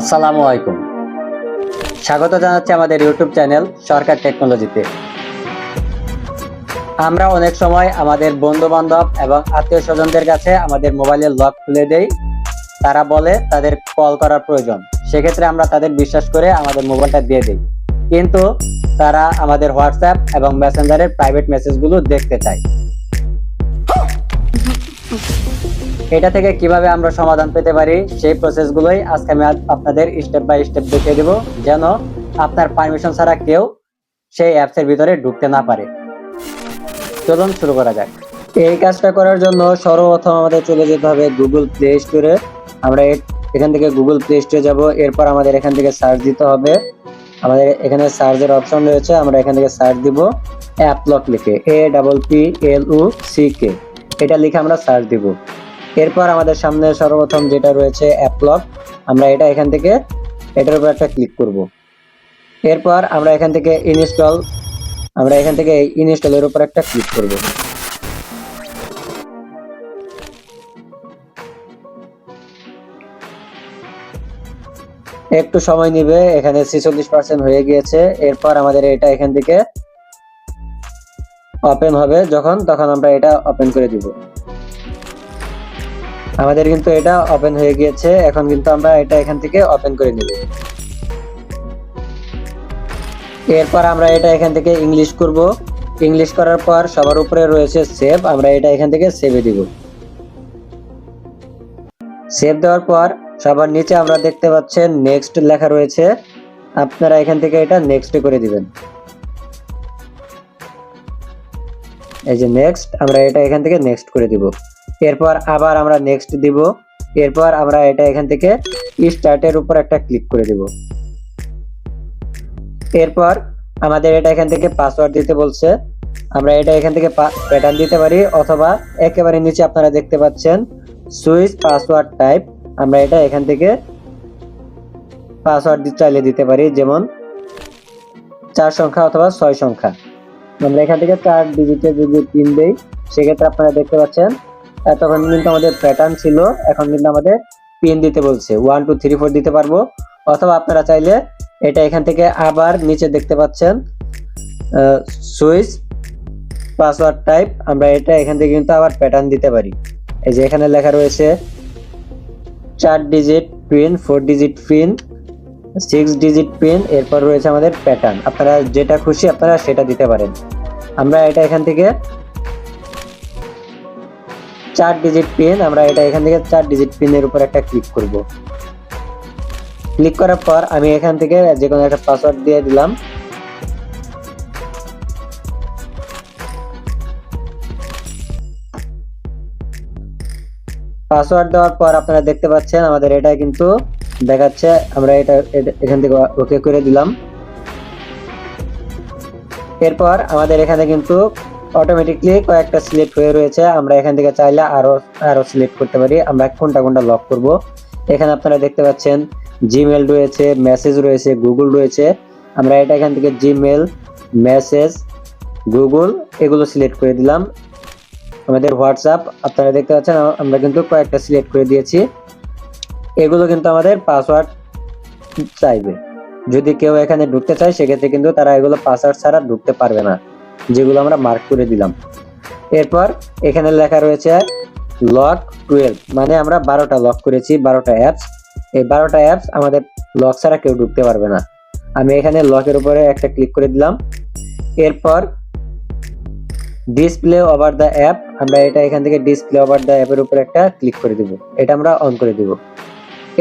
আসসালামু আলাইকুম। স্বাগত জানাচ্ছি আমাদের ইউটিউব চ্যানেল সরকার টেকনোলজিতে। আমরা অনেক সময় আমাদের বন্ধু বান্ধব এবং আত্মীয় স্বজনদের কাছে আমাদের মোবাইলের লক খুলে দেই। তারা বলে তাদের কল করার প্রয়োজন। সেক্ষেত্রে আমরা তাদের বিশ্বাস করে আমাদের মোবাইলটা দিয়ে দিই। কিন্তু তারা আমাদের হোয়াটসঅ্যাপ এবং মেসেঞ্জারের প্রাইভেট মেসেজগুলো দেখতে চায়। এটা থেকে কীভাবে আমরা সমাধান পেতে পারি, সেই প্রসেসগুলোই আজকে আমি আপনাদের স্টেপ বাই স্টেপ দেখিয়ে দেব, যেন আপনার পারমিশন ছাড়া কেউ সেই অ্যাপসের ভিতরে ঢুকতে না পারে। চলুন শুরু করা যাক। এই কাজটা করার জন্য সর্বপ্রথম আমাদের চলে যেতে হবে গুগল প্লে স্টোরে আমরা এখান থেকে গুগল প্লে স্টোরে যাব, এরপর আমাদের এখান থেকে সার্চ দিতে হবে। আমাদের এখানে সার্চের অপশন রয়েছে, আমরা এখান থেকে সার্চ দিব অ্যাপ লক লিখে A double P L O C K এটা লিখে আমরা সার্চ দিব। এরপর আমাদের সামনে সর্বপ্রথম যেটা রয়েছে অ্যাপলক আমরা এটা এখান থেকে, এটার উপর একটা ক্লিক করব। এরপর আমরা এখান থেকে ইনস্টল আমরা এখান থেকে ইনস্টলের উপর একটা ক্লিক করব। একটু সময় নিবে, এখানে ছেচল্লিশ পার্সেন্ট হয়ে গিয়েছে। এরপর আমাদের এটা এখান থেকে ওপেন হবে, যখন, তখন আমরা এটা ওপেন করে দিব। আমাদের কিন্তু এটা ওপেন হয়ে গিয়েছে। এখন কিন্তু আমরা এটা এখান থেকে ওপেন করে নেব। এরপর আমরা এটা এখান থেকে ইংলিশ করব। ইংলিশ করার পর সবার উপরে রয়েছে সেভ আমরা এটা এখান থেকে সেভে দিব। সেভ দেওয়ার পর সবার নিচে আমরা দেখতে পাচ্ছেন নেক্সট লেখা রয়েছে। আপনারা এখান থেকে এটা নেক্সট করে দিবেন। এই যে নেক্সট আমরা এটা এখান থেকে নেক্সট করে দিব। এরপর আবার আমরা নেক্সট দিব। এরপর আমরা এটা এখান থেকে স্টার্টের উপর একটা ক্লিক করে দিব। এরপর আমাদের এটা এখান থেকে পাসওয়ার্ড দিতে বলছে। আমরা এটা এখান থেকে প্যাটার্ন দিতে পারি অথবা একেবারে নিচে আপনারা দেখতে পাচ্ছেন সুইচ পাসওয়ার্ড টাইপ আমরা এটা এখান থেকে পাসওয়ার্ড চাইলে দিতে পারি, যেমন চার সংখ্যা অথবা ছয় সংখ্যা। আমরা এখান থেকে চার ডিজিটের যদি পিন দেই, সেক্ষেত্রে আপনারা দেখতে পাচ্ছেন এতক্ষণ কিন্তু আমাদের প্যাটার্ন ছিল, এখন কিন্তু আমাদের পিন দিতে বলছে। ওয়ান টু থ্রি ফোর দিতে পারব। অথবা আপনারা চাইলে এটা এখান থেকে আবার নিচে দেখতে পাচ্ছেন সুইচ পাসওয়ার্ড টাইপ আমরা এটা এখান থেকে কিন্তু আবার প্যাটার্ন দিতে পারি। এই যে এখানে লেখা রয়েছে, চার digit pin four digit pin six digit pin এরপর রয়েছে আমাদের প্যাটার্ন আপনারা যেটা খুশি আপনারা সেটা দিতে পারেন। আমরা এটা এখান থেকে চার ডিজিট পিন আমরা এটা এখান থেকে চার ডিজিট পিনের উপর একটা ক্লিক করব। ক্লিক করার পর আমি এখান থেকে যে কোনো একটা পাসওয়ার্ড দিয়ে দিলাম। পাসওয়ার্ড দেওয়ার পর আপনারা দেখতে পাচ্ছেন আমাদের এটা কিন্তু দেখাচ্ছে, আমরা এটা এখান থেকে ওকে করে দিলাম। এরপর আমাদের এখানে কিন্তু অটোমেটিকলি কয়েকটা সিলেক্ট হয়ে রয়েছে। আমরা এখান থেকে চাইলে আরও আরও সিলেক্ট করতে পারি। আমরা কোনটা কোনটা লক করব। এখানে আপনারা দেখতে পাচ্ছেন জিমেল রয়েছে মেসেজ রয়েছে গুগল রয়েছে। আমরা এটা এখান থেকে জিমেল মেসেজ গুগল এগুলো সিলেক্ট করে দিলাম। আমাদের হোয়াটসঅ্যাপ আপনারা দেখতে পাচ্ছেন, আমরা কিন্তু কয়েকটা সিলেক্ট করে দিয়েছি। এগুলো কিন্তু আমাদের পাসওয়ার্ড চাইবে। যদি কেউ এখানে ঢুকতে চায়, সেক্ষেত্রে কিন্তু তারা এগুলো পাসওয়ার্ড ছাড়া ঢুকতে পারবে না। যেগুলো আমরা মার্ক করে দিলাম। এরপর এখানে লেখা রয়েছে লক টুয়েলভ মানে আমরা বারোটা লক করেছি, বারোটা অ্যাপস এই বারোটা অ্যাপস আমাদের লক ছাড়া কেউ ঢুকতে পারবে না। আমি এখানে লকের উপরে একটা ক্লিক করে দিলাম। এরপর ডিসপ্লে ওভার দ্য অ্যাপ আমরা এটা এখান থেকে ডিসপ্লে ওভার দ্য অ্যাপের উপর একটা ক্লিক করে দিব। এটা আমরা অন করে দিব।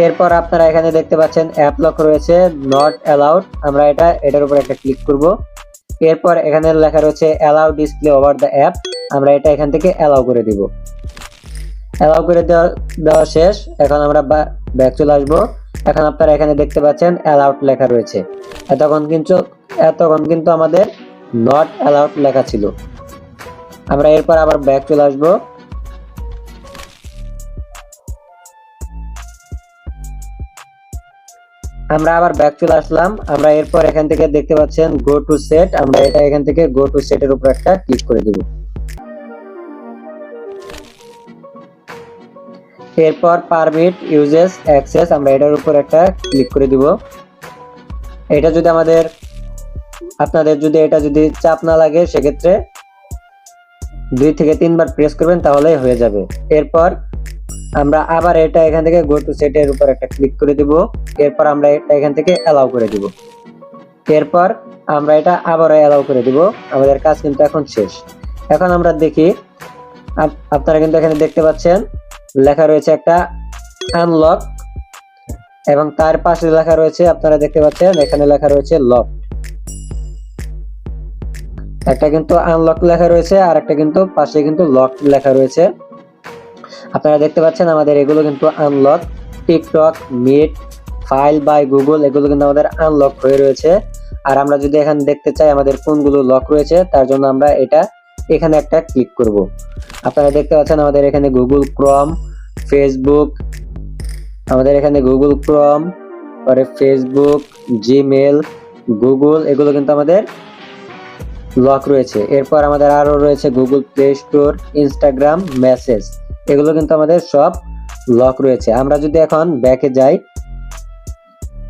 এরপর আপনারা এখানে দেখতে পাচ্ছেন অ্যাপ লক রয়েছে নট অ্যালাউড আমরা এটা, এটার উপর একটা ক্লিক করব। এরপর এখানে লেখা রয়েছে allow display over the app আমরা এটা এখান থেকে অ্যালাউ করে দিব। অ্যালাউ করে দেওয়া দেওয়া শেষ। এখন আমরা ব্যাক চলে আসব। এখন আপনারা এখানে দেখতে পাচ্ছেন অ্যালাউড লেখা রয়েছে। এতক্ষণ কিন্তু এতক্ষণ কিন্তু আমাদের নট অ্যালাউড লেখা ছিল। আমরা এরপর আবার ব্যাক চলে আসব। আমরা আবার ব্যাক চলে আসলাম। আমরা এরপর এখান থেকে দেখতে পাচ্ছেন গো টু সেট আমরা এটা এখান থেকে গো টু সেটের উপর একটা ক্লিক করে দেব। এরপর পারমিট ইউজেস অ্যাক্সেস আমরা এটার উপর একটা ক্লিক করে দিব। এটা যদি আমাদের, আপনাদের যদি এটা যদি চাপ না লাগে, সেক্ষেত্রে দুই থেকে তিনবার প্রেস করবেন, তাহলেই হয়ে যাবে। এরপর আমরা আবার এটা এখান থেকে গো টু সেটের উপর একটা ক্লিক করে দিব। এরপর আমরা এটা এখান থেকে অ্যালাউ করে দিব। এরপর আমরা এটা আবারও অ্যালাউ করে দিব। আমাদের কাজ কিন্তু এখন শেষ। এখন আমরা দেখি, আপ- আপনারা কিন্তু এখানে দেখতে পাচ্ছেন, লেখা রয়েছে একটা আনলক এবং তার পাশে লেখা রয়েছে, আপনারা দেখতে পাচ্ছেন, এখানে লেখা রয়েছে লক একটা কিন্তু আনলক লেখা রয়েছে আর একটা কিন্তু পাশে কিন্তু লক লেখা রয়েছে। আপনারা দেখতে পাচ্ছেন আমাদের এগুলো কিন্তু unlock TikTok Meet file by Google এগুলো কিন্তু আমাদের আনলক হয়ে রয়েছে। আর আমরা যদি এখানে দেখতে চাই আমাদের কোনগুলো লক রয়েছে, তার জন্য আমরা এটা এখানে একটা ক্লিক করব। আপনারা দেখতে পাচ্ছেন আমাদের এখানে গুগল ক্রম ফেসবুক আমাদের এখানে গুগল ক্রম পরে ফেসবুক জিমেল গুগল এগুলো কিন্তু আমাদের লক রয়েছে। এরপর আমাদের আরও রয়েছে Google Play Store Instagram message এগুলো কিন্তু আমাদের সব লক রয়েছে। আমরা যদি এখন ব্যাকে যাই,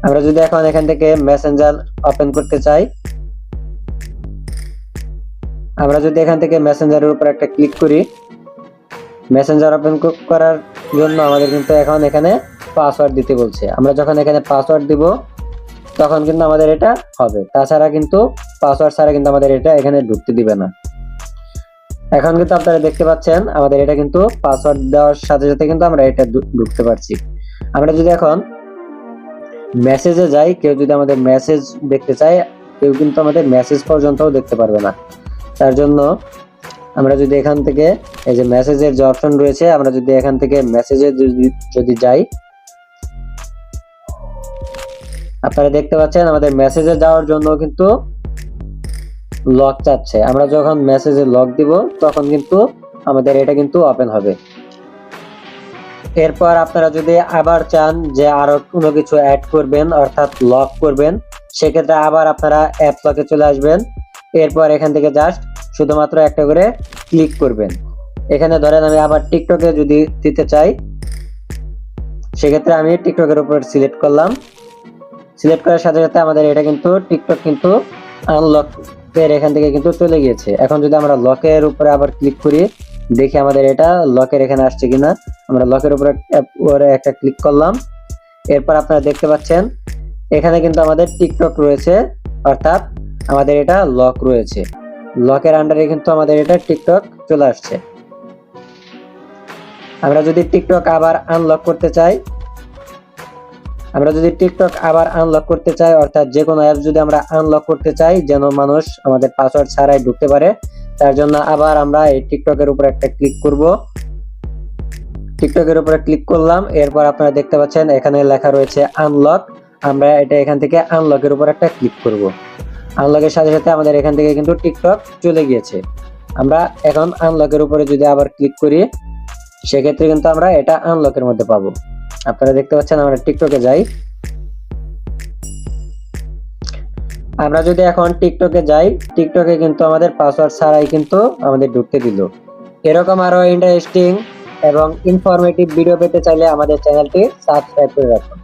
আমরা যদি এখন এখান থেকে মেসেঞ্জার ওপেন করতে চাই, আমরা যদি এখান থেকে মেসেঞ্জারের উপর একটা ক্লিক করি মেসেঞ্জার ওপেন করার জন্য আমাদের কিন্তু এখন এখানে পাসওয়ার্ড দিতে বলছে। আমরা যখন এখানে পাসওয়ার্ড দিব, তখন কিন্তু আমাদের এটা হবে। তাছাড়া কিন্তু পাসওয়ার্ড ছাড়া কিন্তু আমাদের এটা এখানে ঢুকতে দিবে না। এখন কিন্তু আপনারা দেখতে পাচ্ছেন, আমাদের এটা কিন্তু পাসওয়ার্ড দেওয়ার সাথে সাথে কিন্তু আমরা এটা ঢুকতে পারছি। আমরা যদি এখন মেসেজে যাই, কেউ যদি আমাদের মেসেজ দেখতে চায়, কেউ কিন্তু আমাদের মেসেজ পর্যন্তও দেখতে পারবে না। তার জন্য আমরা যদি এখান থেকে এই যে মেসেজের যে অপশন রয়েছে, আমরা যদি এখান থেকে মেসেজে যদি যদি যাই, আপনারা দেখতে পাচ্ছেন আমাদের মেসেজে যাওয়ার জন্য কিন্তু লক চাচ্ছে। আমরা যখন মেসেজে লক দিব, তখন কিন্তু আমাদের এটা কিন্তু ওপেন হবে। এরপর আপনারা যদি আবার চান যে আরও কোনো কিছু অ্যাড করবেন, অর্থাৎ লক করবেন, সেক্ষেত্রে আবার আপনারা অ্যাপ লকে চলে আসবেন। এরপর এখান থেকে জাস্ট শুধুমাত্র একটা করে ক্লিক করবেন। এখানে ধরেন আমি আবার টিকটকে যদি দিতে চাই, সেক্ষেত্রে আমি টিকটকের উপর সিলেক্ট করলাম। সিলেক্ট করার সাথে সাথে আমাদের এটা কিন্তু টিকটক কিন্তু আনলক এর এখান থেকে কিন্তু চলে গিয়েছে। এখন যদি আমরা লকের উপরে আবার ক্লিক করি, দেখি আমাদের এটা লকের এখানে আসছে কিনা। আমরা লকের উপরে একটা ক্লিক করলাম। এরপর আপনারা দেখতে পাচ্ছেন, এখানে কিন্তু আমাদের টিকটক রয়েছে, অর্থাৎ আমাদের এটা লক রয়েছে। লকের আন্ডারে কিন্তু আমাদের এটা টিকটক চলে আসছে। আমরা যদি টিকটক আবার আনলক করতে চাই আমরা যদি টিকটক আবার আনলক করতে চাই, অর্থাৎ যে কোনো অ্যাপ যদি আমরা আনলক করতে চাই, যেন মানুষ আমাদের পাসওয়ার্ড ছাড়াই ঢুকতে পারে, তার জন্য আবার আমরা এই টিকটকের উপর একটা ক্লিক করব। টিকটকের উপরে ক্লিক করলাম, এরপর আপনারা দেখতে পাচ্ছেন এখানে লেখা রয়েছে আনলক আমরা এটা এখান থেকে আনলকের উপর একটা ক্লিক করব। আনলকের সাথে সাথে আমাদের এখান থেকে কিন্তু টিকটক চলে গিয়েছে। আমরা এখন আনলকের উপরে যদি আবার ক্লিক করি, সেক্ষেত্রে কিন্তু আমরা এটা আনলকের মধ্যে পাবো। আপনারা দেখতে পাচ্ছেন আমরা টিকটকে যাই। আমরা যদি এখন টিকটকে যাই, টিকটকে কিন্তু আমাদের পাসওয়ার্ড ছাড়াই কিন্তু আমাদের ঢুকতে দিল। এরকম আরও ইন্টারেস্টিং এবং ইনফরমেটিভ ভিডিও পেতে চাইলে আমাদের চ্যানেলটি সাবস্ক্রাইব করে রাখুন।